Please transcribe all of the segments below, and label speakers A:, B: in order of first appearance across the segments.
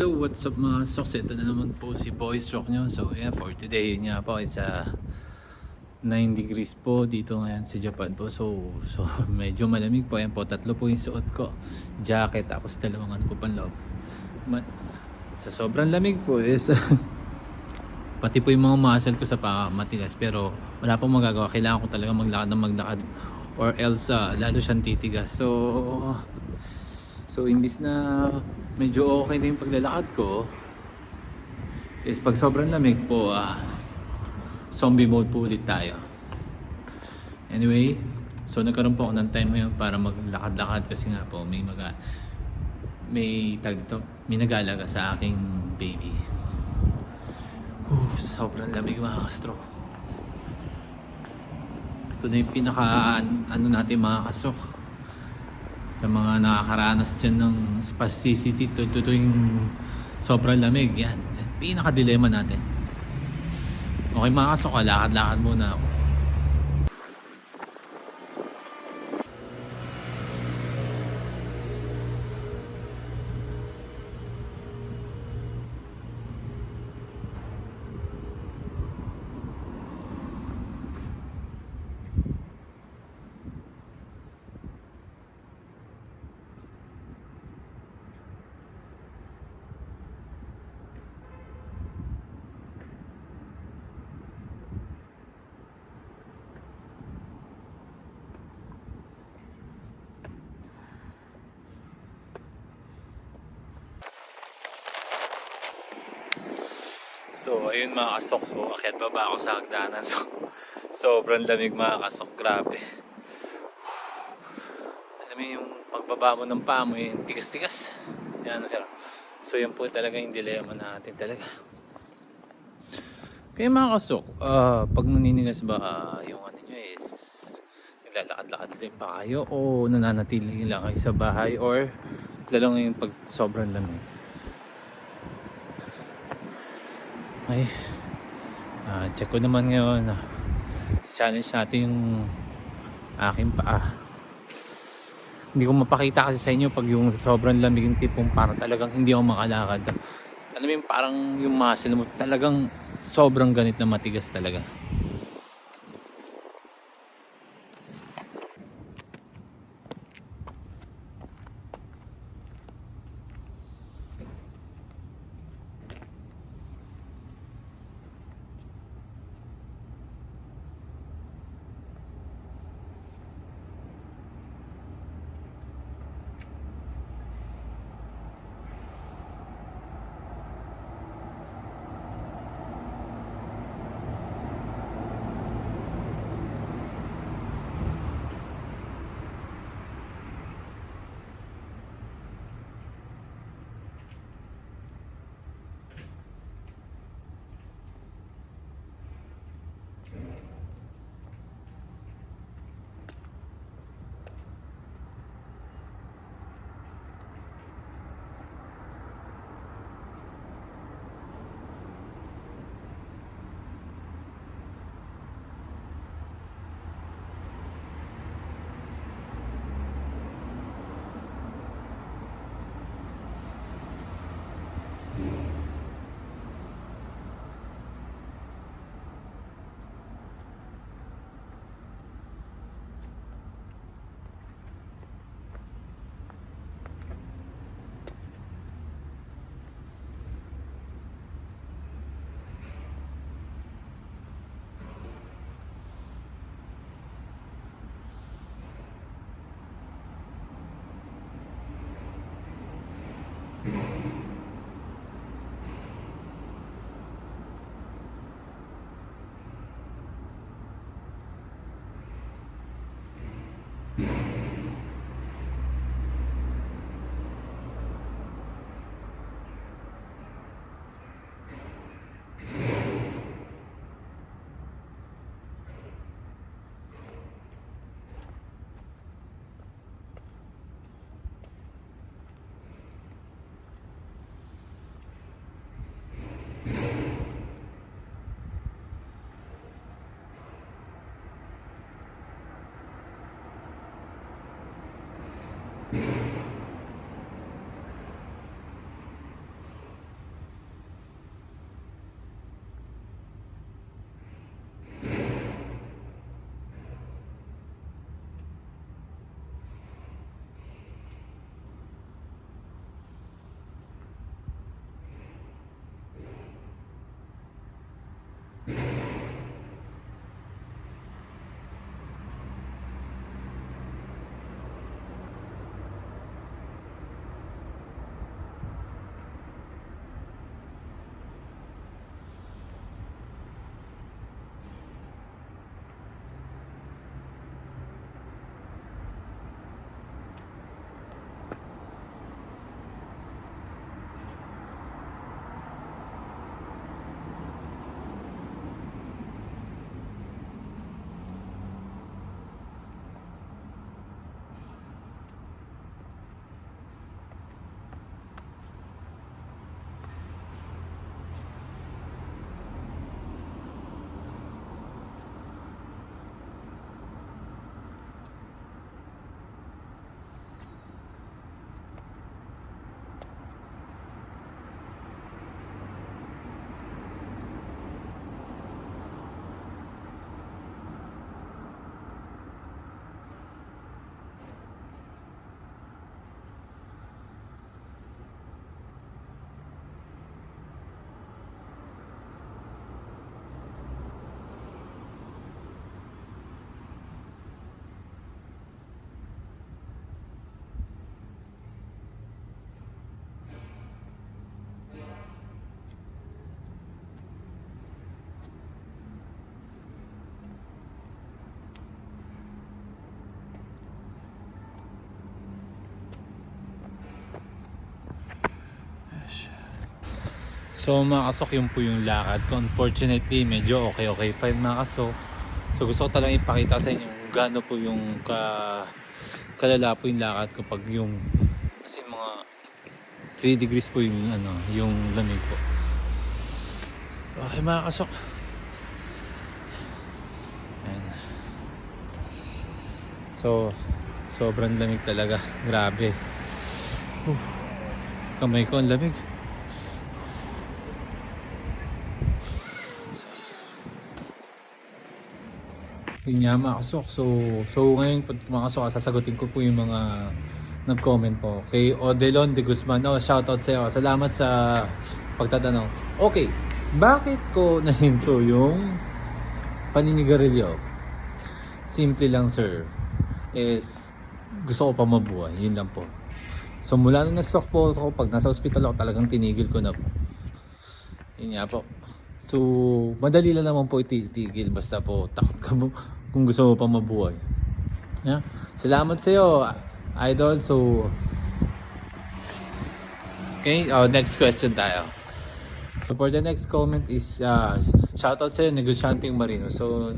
A: Hello, what's up mga stocks? Ito na naman po si Boy Stroke nyo. So, yeah, for today, yun nga po, it's a 9 degrees po dito ngayon sa Japan po. So, so medyo malamig po. Ayan po, tatlo po yung suot ko. Jacket, tapos dalawang ano po panloob. Ma- sa sobrang lamig po is, pati po yung mga muscle ko sa paa matigas. Pero wala pong magagawa. Kailangan ko talaga maglakad ng maglakad. Or else, ah, lalo siyang titigas. So, So, imbis na medyo okay na yung paglalakad ko, is pag sobrang lamig po, ah, zombie mode po ulit tayo. Anyway, so nagkaroon po ako ng time ngayon para maglakad-lakad kasi nga po may mag may tag dito, may nag-alaga sa aking baby. Whew, sobrang lamig mga ka-stroke. Ito na yung pinaka ano natin mga kasok sa mga nakakaranas dyan ng spasticity to, to, sobrang lamig yan. Yan, pinaka-dilema natin. Okay mga kasok lakad-lakad muna ako So, ayun mga kasok. So, akyat baba ako sa hagdanan. So, sobrang lamig mga kasok. Grabe. Alam mo yung pagbaba mo ng paa mo, yung tigas-tigas. Yan, yan. So, yun po talaga yung dilema natin talaga. Kaya mga kasok, ah, pag naninigas ba ah, yung ano nyo is naglalakad-lakad din pa kayo o nananatili lang kayo sa bahay or lalo ngayon pag sobrang lamig. Okay. Ah, check ko naman ngayon. ah, challenge natin yung aking paa. Hindi ko mapakita kasi sa inyo pag yung sobrang lamig yung tipong parang talagang hindi ako makalakad. Alam mo parang yung muscle mo talagang sobrang ganit na matigas talaga. So mga kasok, yun po yung lakad ko. Unfortunately, medyo okay-okay pa yung mga kasok. So gusto ko talagang ipakita sa inyo kung gaano po yung ka, kalala po yung lakad ko pag yung kasi mga 3 degrees po yung ano, yung lamig po. Okay mga kasok. Ayan. So, sobrang lamig talaga. Grabe. Whew. Kamay ko ang lamig. Yun nga makasok. So, so ngayon pag makasok, sasagutin ko po yung mga nag-comment po. Kay Odelon de Guzman. Oh, shoutout sa'yo. Salamat sa pagtatanong. Okay, bakit ko nahinto yung paninigarilyo? Simple lang sir. Is gusto ko pa mabuhay. Yun lang po. So mula nung na-stroke po ako, pag nasa hospital ako talagang tinigil ko na po. Yun nga po. So, madali lang naman po itigil basta po takot ka mo kung gusto mo pa mabuhay. Yeah. Salamat sa iyo, idol. So, okay, oh, next question tayo. So, for the next comment is, uh, shoutout sa iyo, Negosyanteng Marino. So,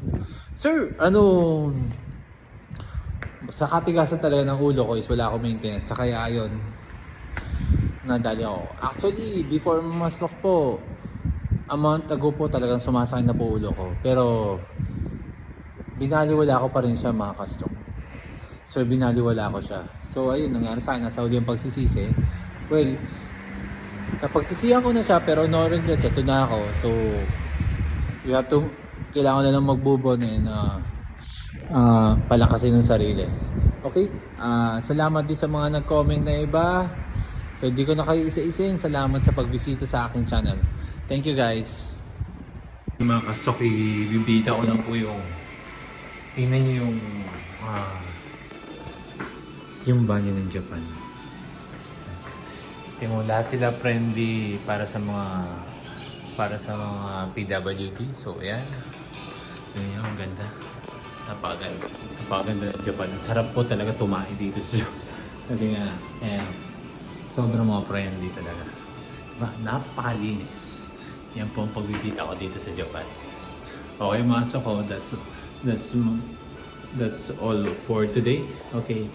A: sir, ano, sa katigasan talaga ng ulo ko is wala akong maintenance. Sa kaya ayon, nadali ako. Actually, before masok po, a month ago po talagang sumasakit na po ulo ko. Pero, binaliwala ko pa rin siya mga kastok. So, binaliwala ko siya. So, ayun, nangyari sa akin, nasa uli yung pagsisisi. Well, napagsisihan ko na siya, pero no regrets, ito na ako. So, we have to, kailangan na lang magbubon and uh, uh, palakasin ng sarili. Okay? Ah, salamat din sa mga nag-comment na iba. So, hindi ko na kayo isa-isain. Salamat sa pagbisita sa aking channel. Thank you guys. Mga kastok, ibibita ko lang po yung tingnan nyo yung ah, yung banyo ng Japan. Tingnan lahat sila friendly para sa mga para sa mga PWD. So, ayan. Yun yung ang ganda. Napakaganda. Napakaganda ng Japan. Ang sarap po talaga tumahi dito sa Japan. Kasi nga, ayan. Sobrang mga friendly talaga. Diba? Napakalinis. Yan po ang pagbibita ko dito sa Japan. Okay, mga ko. That's, that's, that's all for today. Okay.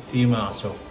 A: See you mga kasok.